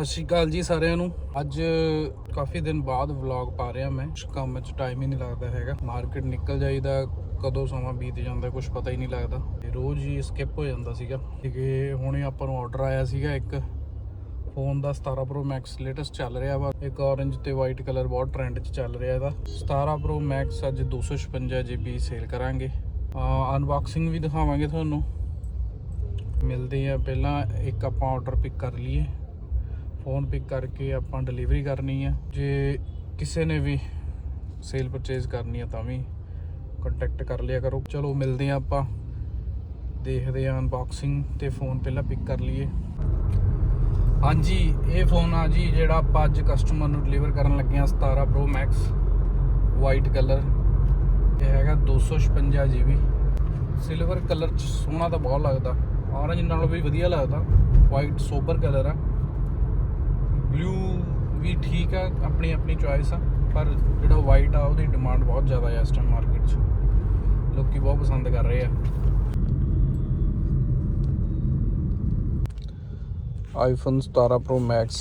ਸਤਿ ਸ਼੍ਰੀ ਅਕਾਲ ਜੀ ਸਾਰਿਆਂ ਨੂੰ। ਅੱਜ ਕਾਫੀ ਦਿਨ ਬਾਅਦ ਵਲੌਗ ਪਾ ਰਿਹਾ ਮੈਂ। ਕੰਮ 'ਚ ਟਾਈਮ ਹੀ ਨਹੀਂ ਲੱਗਦਾ ਹੈਗਾ। ਮਾਰਕੀਟ ਨਿਕਲ ਜਾਈਦਾ, ਕਦੋਂ ਸਮਾਂ ਬੀਤ ਜਾਂਦਾ ਕੁਝ ਪਤਾ ਹੀ ਨਹੀਂ ਲੱਗਦਾ। ਤੇ ਰੋਜ਼ ਹੀ ਸਕਿਪ ਹੋ ਜਾਂਦਾ ਸੀਗਾ। ਕਿ ਹੁਣੇ ਆਪਾਂ ਨੂੰ ਆਰਡਰ ਆਇਆ ਸੀਗਾ ਇੱਕ। ਫੋਨ ਦਾ 17 Pro Max ਲੇਟੈਸਟ ਚੱਲ ਰਿਹਾ ਵਾ। ਇੱਕ orange ਤੇ ਵਾਈਟ ਕਲਰ ਬਹੁਤ ਟ੍ਰੈਂਡ 'ਚ ਚੱਲ ਰਿਹਾ ਇਹਦਾ। 17 Pro Max ਅੱਜ 256 GB ਸੇਲ ਕਰਾਂਗੇ। ਅਨਬਾਕਸਿੰਗ ਵੀ ਦਿਖਾਵਾਂਗੇ ਤੁਹਾਨੂੰ। ਮਿਲਦੇ ਆ ਪਹਿਲਾਂ ਇੱਕ ਆਪਾਂ ਆਰਡਰ ਪਿਕ ਕਰ ਲਈਏ। ਫੋਨ ਪਿਕ ਕਰਕੇ ਆਪਾਂ ਡਿਲੀਵਰੀ ਕਰਨੀ ਹੈ ਜੇ ਕਿਸੇ ਨੇ ਵੀ ਸੇਲ ਪਰਚੇਜ਼ ਕਰਨੀ ਹੈ ਤਾਂ ਵੀ ਕੰਟੈਕਟ ਕਰ ਲਿਆ ਕਰੋ। ਚਲੋ ਮਿਲਦੇ ਆ ਆਪਾਂ। ਦੇਖਦੇ ਆ ਅਨਬਾਕਸਿੰਗ ਤੇ ਫੋਨ ਪਹਿਲਾਂ ਪਿਕ ਕਰ ਲਈਏ। ਹਾਂਜੀ, ਇਹ ਫੋਨ ਆ ਜੀ ਜਿਹੜਾ ਆਪਾਂ ਅੱਜ ਕਸਟਮਰ ਨੂੰ ਡਿਲੀਵਰ ਕਰਨ ਲੱਗੇ ਆ 17 Pro Max ਵਾਈਟ ਕਲਰ ਇਹ ਹੈਗਾ 256 GB ਸਿਲਵਰ ਕਲਰ ਚ ਸੋਹਣਾ ਤਾਂ ਬਹੁਤ ਲੱਗਦਾ। ਔਰੰਜ ਨਾਲੋਂ ਵੀ ਵਧੀਆ ਲੱਗਦਾ। ਵਾਈਟ ਸੋਬਰ ਕਲਰ ਆ। ਬਲੂ ਵੀ ਠੀਕ ਆ, ਆਪਣੀ ਆਪਣੀ ਚੁਆਇਸ ਆ, ਪਰ ਜਿਹੜਾ ਵਾਈਟ ਆ, ਉਹਦੀ ਡਿਮਾਂਡ ਬਹੁਤ ਜ਼ਿਆਦਾ ਹੈ ਇਸ ਟਾਈਮ ਮਾਰਕੀਟ 'ਚ। ਲੋਕੀ ਬਹੁਤ ਪਸੰਦ ਕਰ ਰਹੇ ਆ। ਆਈਫੋਨ 17 Pro Max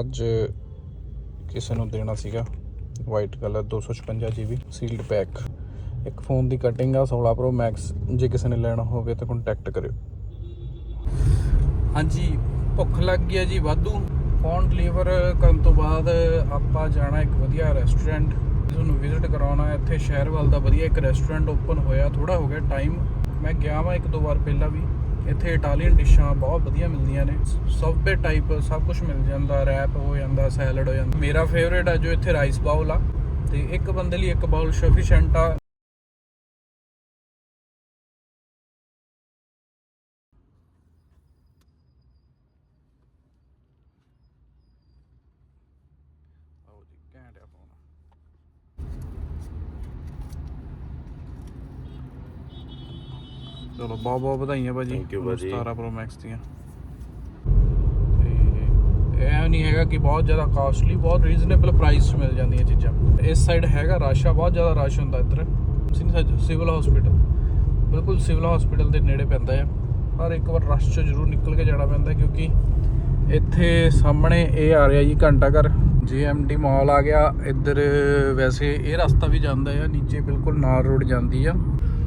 ਅੱਜ ਕਿਸੇ ਨੂੰ ਦੇਣਾ ਸੀਗਾ। White colour 256 GB sealed pack ਇੱਕ ਫੋਨ ਦੀ ਕਟਿੰਗ ਆ 16 Pro Max ਜੇ ਕਿਸੇ ਨੇ ਲੈਣਾ ਹੋਵੇ ਤਾਂ ਕੰਟੈਕਟ ਕਰਿਓ। ਹਾਂਜੀ ਭੁੱਖ ਲੱਗ ਗਈ ਹੈ ਜੀ ਵਾਧੂ। ਫੋਨ ਡਿਲੀਵਰ ਕਰਨ ਤੋਂ ਬਾਅਦ ਆਪਾਂ ਜਾਣਾ ਇੱਕ ਵਧੀਆ ਰੈਸਟੋਰੈਂਟ ਤੁਹਾਨੂੰ ਵਿਜ਼ਿਟ ਕਰਾਉਣਾ ਇੱਥੇ ਸ਼ਹਿਰ ਵੱਲ ਦਾ ਵਧੀਆ ਇੱਕ ਰੈਸਟੋਰੈਂਟ ਓਪਨ ਹੋਇਆ। ਥੋੜਾ ਹੋ ਗਿਆ ਟਾਈਮ ਮੈਂ ਗਿਆ ਵਾਂ ਇੱਕ ਦੋ ਵਾਰ ਪਹਿਲਾਂ ਵੀ। ਇੱਥੇ ਇਟਾਲੀਅਨ ਡਿਸ਼ਾਂ ਬਹੁਤ ਵਧੀਆ ਮਿਲਦੀਆਂ ਨੇ। ਸਬਵੇ ਟਾਈਪ ਸਭ ਕੁਝ ਮਿਲ ਜਾਂਦਾ। ਰੈਪ ਹੋ ਜਾਂਦਾ ਸੈਲਡ ਹੋ ਜਾਂਦਾ। ਮੇਰਾ ਫੇਵਰੇਟ ਆ ਜੋ ਇੱਥੇ ਰਾਈਸ ਬਾਉਲ ਆ। ਤੇ ਇੱਕ ਬੰਦੇ ਲਈ ਇੱਕ ਬਾਉਲ ਸਫੀਸ਼ੀਐਂਟ ਆ ਆਓ ਜੀ ਘੈਂਟ ਆ ਫੋਨ ਚਲੋ ਬਹੁਤ ਬਹੁਤ ਵਧਾਈਆਂ ਭਾਜੀ Thank you ਭਾਜੀ। 17 Pro Max ਦੀਆਂ। ਤੇ ਇਹ ਨਹੀਂ ਹੈਗਾ ਕਿ ਬਹੁਤ ਜ਼ਿਆਦਾ ਕਾਸਟਲੀ ਬਹੁਤ ਰੀਜ਼ਨੇਬਲ ਪ੍ਰਾਈਸ 'ਚ ਮਿਲ ਜਾਂਦੀਆਂ ਚੀਜ਼ਾਂ। ਇਸ ਸਾਈਡ ਹੈਗਾ ਰਸ਼ ਬਹੁਤ ਜ਼ਿਆਦਾ ਰਸ਼ ਹੁੰਦਾ ਇੱਧਰ। ਸਿਵਲ ਹਸਪੀਟਲ ਬਿਲਕੁਲ ਸਿਵਲ ਹਸਪੀਟਲ ਦੇ ਨੇੜੇ ਪੈਂਦਾ ਆ। ਪਰ ਇੱਕ ਵਾਰ ਰਸ਼ 'ਚੋਂ ਜ਼ਰੂਰ ਨਿਕਲ ਕੇ ਜਾਣਾ ਪੈਂਦਾ ਕਿਉਂਕਿ ਇੱਥੇ ਸਾਹਮਣੇ ਇਹ ਆ ਰਿਹਾ ਜੀ ਘੰਟਾ ਘਰ ਜੀਐਮਡੀ ਮਾਲ ਆ ਗਿਆ ਇੱਧਰ ਵੈਸੇ ਇਹ ਰਸਤਾ ਵੀ ਜਾਂਦਾ ਆ ਨੀਚੇ ਬਿਲਕੁਲ ਨਾਰ ਰੋਡ ਜਾਂਦੀ ਆ।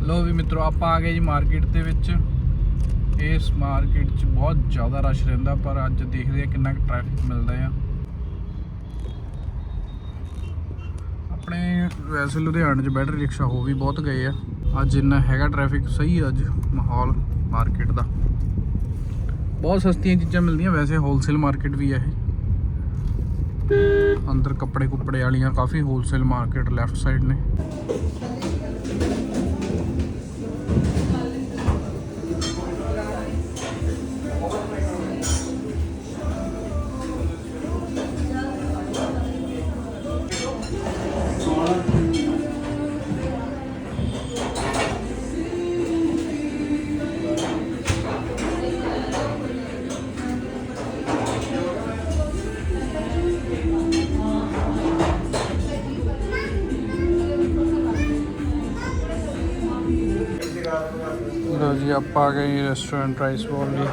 ਲੋ ਵੀ ਮਿੱਤਰੋ, ਆਪਾਂ ਆ ਗਏ ਜੀ ਮਾਰਕੀਟ ਦੇ ਵਿੱਚ। ਇਸ ਮਾਰਕੀਟ 'ਚ ਬਹੁਤ ਜ਼ਿਆਦਾ ਰਸ਼ ਰਹਿੰਦਾ, ਪਰ ਅੱਜ ਦੇਖਦੇ ਆ ਕਿੰਨਾ ਕੁ ਟ੍ਰੈਫਿਕ ਮਿਲਦਾ ਆ। ਆਪਣੇ ਵੈਸੇ ਲੁਧਿਆਣੇ 'ਚ ਬੈਟਰੀ ਰਿਕਸ਼ਾ ਹੋ ਵੀ ਬਹੁਤ ਗਏ ਆ। ਅੱਜ ਇੰਨਾ ਹੈਗਾ ਟ੍ਰੈਫਿਕ ਸਹੀ ਅੱਜ ਮਾਹੌਲ ਮਾਰਕੀਟ ਦਾ। ਬਹੁਤ ਸਸਤੀਆਂ ਚੀਜ਼ਾਂ ਮਿਲਦੀਆਂ, ਵੈਸੇ ਹੋਲਸੇਲ ਮਾਰਕੀਟ ਵੀ ਹੈ ਇਹ। ਅੰਦਰ ਕੱਪੜੇ ਕੁੱਪੜੇ ਵਾਲੀਆਂ ਕਾਫੀ ਹੋਲਸੇਲ ਮਾਰਕੀਟ ਲੈਫਟ ਸਾਈਡ ਨੇ। Thank you. ਲੋ ਜੀ, ਆਪਾਂ ਆ ਗਏ ਰੈਸਟੋਰੈਂਟ ਰਾਈਸ ਬਾਲ ਲਈ।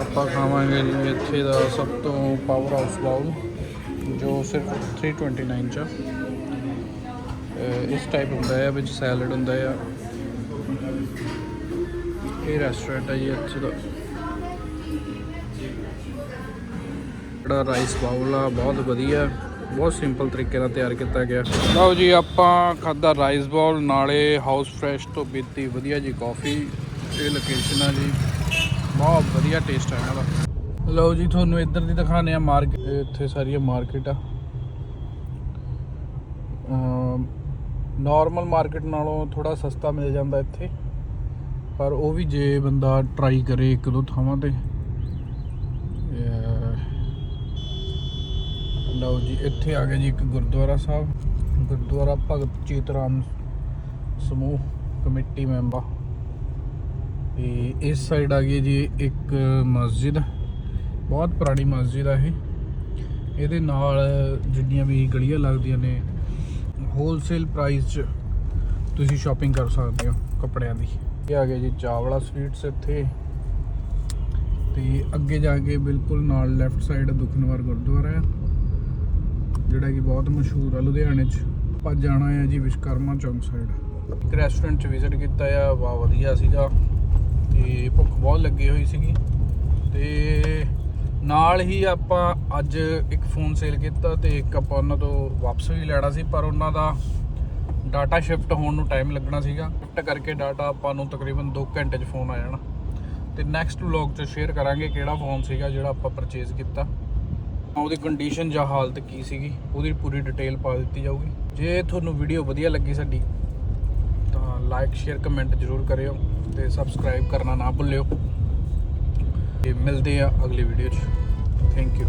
ਆਪਾਂ ਖਾਵਾਂਗੇ ਜੀ ਇੱਥੇ ਦਾ ਸਭ ਤੋਂ ਪਾਵਰ ਹਾਊਸ ਬਾਉਲ ਜੋ ਸਿਰਫ 329 ਚ ਆ। ਇਸ ਟਾਈਪ ਹੁੰਦਾ ਹੈ ਵਿੱਚ ਸੈਲਡ ਹੁੰਦਾ ਆ। ਇਹ ਰੈਸਟੋਰੈਂਟ ਹੈ ਜੀ ਇੱਥੇ ਦਾ। ਜਿਹੜਾ ਰਾਈਸ ਬਾਉਲ ਆ, ਬਹੁਤ ਵਧੀਆ। ਬਹੁਤ ਸਿੰਪਲ ਤਰੀਕੇ ਨਾਲ ਤਿਆਰ ਕੀਤਾ ਗਿਆ। ਲਓ ਜੀ, ਆਪਾਂ ਖਾਦਾ ਰਾਈਸ ਬਾਉਲ ਨਾਲੇ ਹਾਊਸ ਫਰੈਸ਼ ਤੋਂ ਪੀਤੀ ਵਧੀਆ ਜੀ ਕਾਫੀ ਇਹ ਲੋਕੇਸ਼ਨ ਆ ਜੀ। ਬਹੁਤ ਵਧੀਆ ਟੇਸਟ ਆ ਇਹਨਾਂ ਦਾ। ਲਓ ਜੀ, ਤੁਹਾਨੂੰ ਇੱਧਰ ਦੀ ਦਿਖਾਣੇ ਆ ਮਾਰਕੀਟ ਇੱਥੇ ਸਾਰੀਆਂ ਮਾਰਕੀਟ ਆ। ਨਾਰਮਲ ਮਾਰਕੀਟ ਨਾਲੋਂ ਥੋੜਾ ਸਸਤਾ ਮਿਲ ਜਾਂਦਾ ਇੱਥੇ। ਪਰ ਉਹ ਵੀ ਜੇ ਬੰਦਾ ਟਰਾਈ ਕਰੇ ਇੱਕ ਦੋ ਥਾਵਾਂ ਤੇ ਲਓ ਜੀ, ਇੱਥੇ ਆ ਗਿਆ ਜੀ ਇੱਕ ਗੁਰਦੁਆਰਾ ਸਾਹਿਬ। ਗੁਰਦੁਆਰਾ ਭਗਤ ਚੇਤਰਾਮ ਸਮੂਹ ਕਮੇਟੀ ਮੈਂਬਰ। ਤੇ ਇਸ ਸਾਈਡ ਆ ਗਈ ਜੀ ਇੱਕ ਮਸਜਿਦ। ਬਹੁਤ ਪੁਰਾਣੀ ਮਸਜਿਦ ਆ ਇਹ। ਇਹਦੇ ਨਾਲ ਜਿੰਨੀਆਂ ਵੀ ਗਲੀਆਂ ਲੱਗਦੀਆਂ ਨੇ ਹੋਲਸੇਲ ਪ੍ਰਾਈਸ 'ਚ ਤੁਸੀਂ ਸ਼ਾਪਿੰਗ ਕਰ ਸਕਦੇ ਹੋ ਕੱਪੜਿਆਂ ਦੀ। ਇਹ ਆ ਗਿਆ ਜੀ ਚਾਵਲਾ ਸਵੀਟਸ ਇੱਥੇ। ਤੇ ਅੱਗੇ ਜਾ ਕੇ ਬਿਲਕੁਲ ਨਾਲ ਲੈਫਟ ਸਾਈਡ ਦੁਖਨਵਾਰ ਗੁਰਦੁਆਰਾ ਆ। ਜਿਹੜਾ ਕਿ ਬਹੁਤ ਮਸ਼ਹੂਰ ਆ ਲੁਧਿਆਣੇ 'ਚ। ਆਪਾਂ ਜਾਣਾ ਹੈ ਜੀ ਵਿਸ਼ਕਰਮਾ ਚੌਂਕ ਸਾਈਡ ਇੱਕ ਰੈਸਟੋਰੈਂਟ 'ਚ ਵਿਜ਼ਿਟ ਕੀਤਾ ਆ ਵਾ ਵਧੀਆ ਸੀਗਾ। ਤੇ ਭੁੱਖ ਬਹੁਤ ਲੱਗੀ ਹੋਈ ਸੀਗੀ। ਤੇ ਨਾਲ ਹੀ ਆਪਾਂ ਅੱਜ ਇੱਕ ਫੋਨ ਸੇਲ ਕੀਤਾ ਤੇ ਇੱਕ ਆਪਾਂ ਉਹਨਾਂ ਤੋਂ ਵਾਪਸ ਵੀ ਲੈਣਾ ਸੀ, ਪਰ ਉਹਨਾਂ ਦਾ ਡਾਟਾ ਸ਼ਿਫਟ ਹੋਣ ਨੂੰ ਟਾਈਮ ਲੱਗਣਾ ਸੀਗਾ। ਸ਼ਿਫਟ ਕਰਕੇ ਡਾਟਾ ਆਪਾਂ ਨੂੰ ਤਕਰੀਬਨ 2 ਘੰਟੇ 'ਚ ਫੋਨ ਆ ਜਾਣਾ। ਤੇ ਨੈਕਸਟ ਵਲੌਗ 'ਚ ਸ਼ੇਅਰ ਕਰਾਂਗੇ ਕਿਹੜਾ ਫੋਨ ਸੀਗਾ ਜਿਹੜਾ ਆਪਾਂ ਪਰਚੇਜ਼ ਕੀਤਾ। ਉਹਦੀ ਕੰਡੀਸ਼ਨ ਜਾਂ ਹਾਲਤ ਕੀ ਸੀਗੀ, ਉਹਦੀ ਪੂਰੀ ਡਿਟੇਲ ਪਾ ਦਿੱਤੀ ਜਾਊਗੀ। ਜੇ ਤੁਹਾਨੂੰ ਵੀਡੀਓ ਵਧੀਆ ਲੱਗੀ ਸਾਡੀ, ਤਾਂ ਲਾਈਕ ਸ਼ੇਅਰ ਕਮੈਂਟ ਜ਼ਰੂਰ ਕਰਿਓ ਤੇ ਸਬਸਕ੍ਰਾਈਬ ਕਰਨਾ ਨਾ ਭੁੱਲਿਓ। ਤੇ ਮਿਲਦੇ ਆ ਅਗਲੀ ਵੀਡੀਓ 'ਚ। Thank you